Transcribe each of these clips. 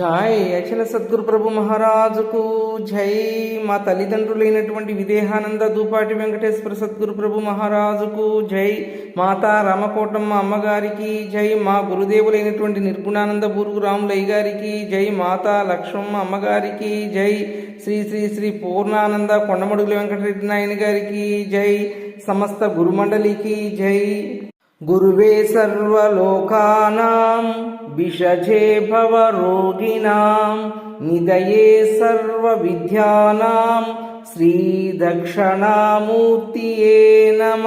జై అచల సద్గురు ప్రభు మహారాజుకు జై. మా తల్లిదండ్రులైనటువంటి విదేహానంద దూపాటి వెంకటేశ్వర సద్గురు ప్రభు మహారాజుకు జై. మాతా రామకోటమ్మ అమ్మగారికి జై. మా గురుదేవులైనటువంటి నిర్గుణానంద బూరుగు రాములయ్య గారికి జై. మాతా లక్ష్మమ్మ అమ్మగారికి జై. శ్రీ శ్రీ శ్రీ పూర్ణానంద కొండమడుగుల వెంకటరెడ్డి నాయన గారికి జై. సమస్త గురుమండలికి జై. గురువే సర్వలోకానాం విషజే భవరోగిణాం నిదయే సర్వవిద్యానాం శ్రీదక్షిణామూర్తియే నమ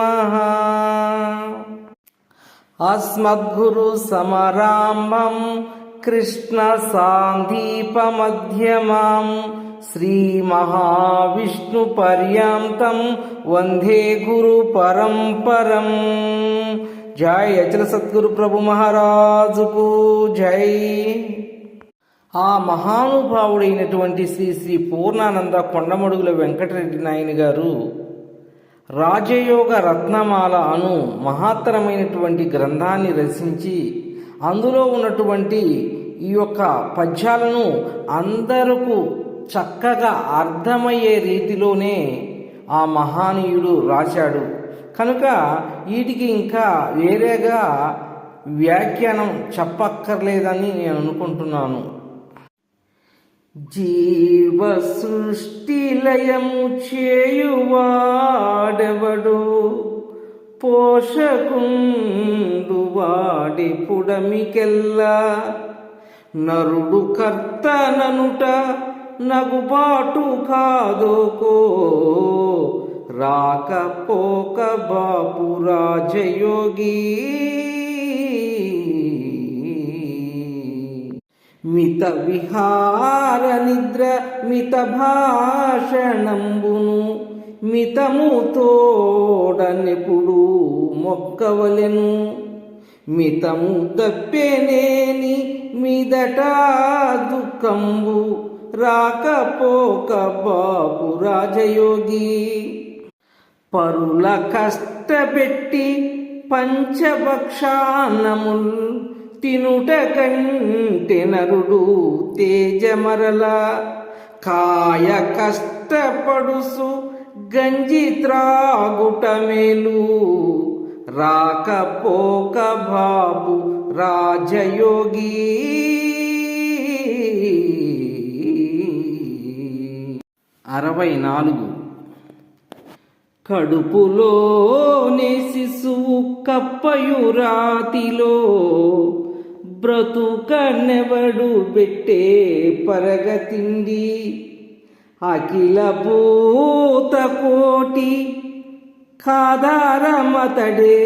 అస్మద్గురు సమరాంభం కృష్ణ సాందీపమధ్యమాం శ్రీమహావిష్ణుపర్యాంతం వందే గురు పరంపరం జై అచల సద్గురు ప్రభు మహారాజుకు జై. ఆ మహానుభావుడైనటువంటి శ్రీ శ్రీ పూర్ణానంద కొండమడుగుల వెంకటరెడ్డి నాయన గారు రాజయోగ రత్నమాల అను మహత్తరమైనటువంటి గ్రంథాన్ని రచించి అందులో ఉన్నటువంటి ఈ యొక్క పద్యాలను అందరకు చక్కగా అర్థమయ్యే రీతిలోనే ఆ మహానీయుడు రాశాడు. కనుక వీటికి ఇంకా వేరేగా వ్యాఖ్యానం చెప్పక్కర్లేదని నేను అనుకుంటున్నాను. జీవ సృష్టి లయము చేయువాడెవడు? పోషకుండు వాడి పుడమికెల్లా? నరుడు కర్తననుట నగుబాటు కాదోకో? రాకపోక బాపు రాజయోగి. మిత విహార నిద్ర మిత భాషణంబును మితము తోడనెప్పుడు మొక్కవలెను. మితము తప్పెనేని మీదట దుఃఖంబు రాకపోక బాపు రాజయోగి. పరుల కష్టపెట్టి పంచభక్షానముల్ తినుట కంటే నరుడు తేజమరల. కాయ కష్టపడుసు గంజి త్రాగుట మేలు. రాకపోక బాబు రాజయోగి. అరవై నాలుగు. కడుపులోనే శిశువు కప్పయురాతిలో బ్రతుకనెవడు పెట్టే పరగతిండి అఖిల భూత కోటి కాదారమతడే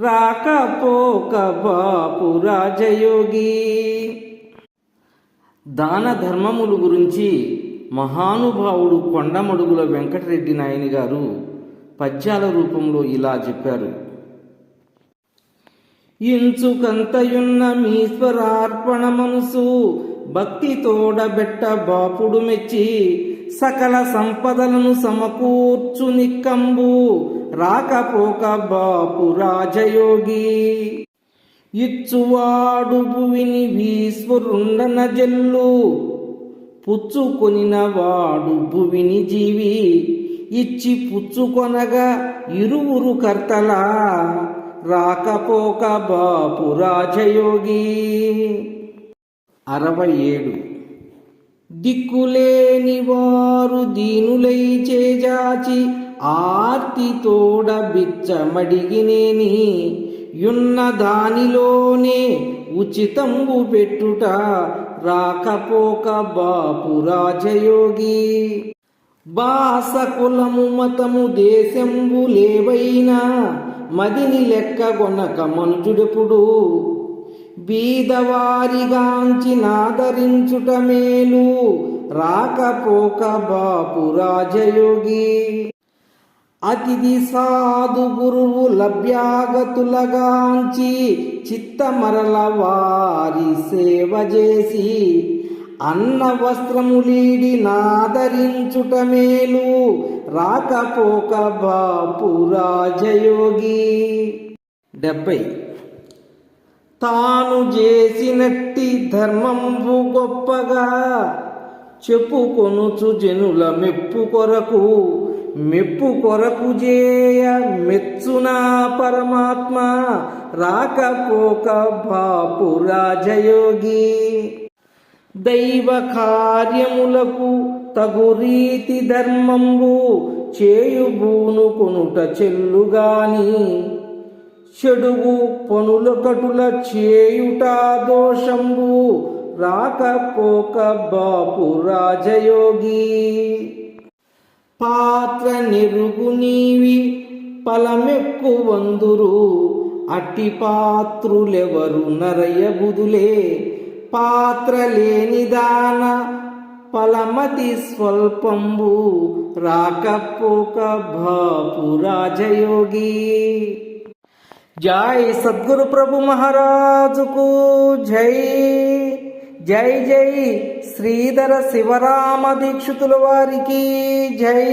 రాకపోక బాపు రాజయోగి. దాన ధర్మములు గురించి మహానుభావుడు కొండమడుగుల వెంకటరెడ్డి నాయని గారు పద్యాల రూపంలో ఇలా చెప్పారు. ఇంచుకంతయున్న మీశ్వరార్పణ మనసు భక్తి తోడబెట్ట బాపుడు మెచ్చి సకల సంపదలను సమకూర్చు నిక్కంబు రాకపోక బాపు రాజయోగి. ఇచ్చువాడు భువిని వీశ్వరుండన జల్లు పుచ్చుకొనిన వాడు భువిని జీవి. ఇచ్చి పుచ్చుకొనగా ఇరువురు కర్తలా. రాకపోక బాపు రాజయోగి. అరవై ఏడు. దిక్కులేని వారు దీనులై చేజాచి ఆర్తి తోడ బిచ్చమడిగినేని. యున్న దానిలోనే ఉచితంబు పెట్టుట రాకపోక బాపు రాజయోగి. బాస కులము మతము దేశంబు లేవైనా మదిని లెక్క గొనక మనుజుడెప్పుడు. బీదవారిగాంచి నాదరించుట మేలు రాకపోక బాపు రాజయోగి. అతిథి సాధు గురువు లభ్యాగతులగాంచి చిత్తమరల వారి సేవ చేసి అన్న వస్త్రములీడి నాదరించుట మేలు రాకపోక బాపు రాజయోగి. డెబ్బై తాను చేసినట్టి ధర్మంబు గొప్పగా చెప్పుకొనుచు జనుల మెప్పు కొరకు. మెప్పు కొరకు చేయ మెచ్చునా పరమాత్మ రాకపోక బాపు రాజయోగి. దైవ కార్యములకు తగు రీతి ధర్మంబు చేయుబూను కొనుట చెల్లుగాని. చెడుగు పనుల కటుల చేయుట దోషంబు రాకపోక బాపు రాజయోగి. పాత్ర నెరుగు నీవి పలమెక్కు వందురు. అట్టి పాత్రులెవరు నరయబుదులే. పాత్ర లేనిదాన పలమతి స్వల్పంబు. రాకపోక బాపు రాజయోగి. జై సద్గురు ప్రభు మహారాజుకు జై. జై జై శ్రీధర శివరామ దీక్షితుల వారికి జై.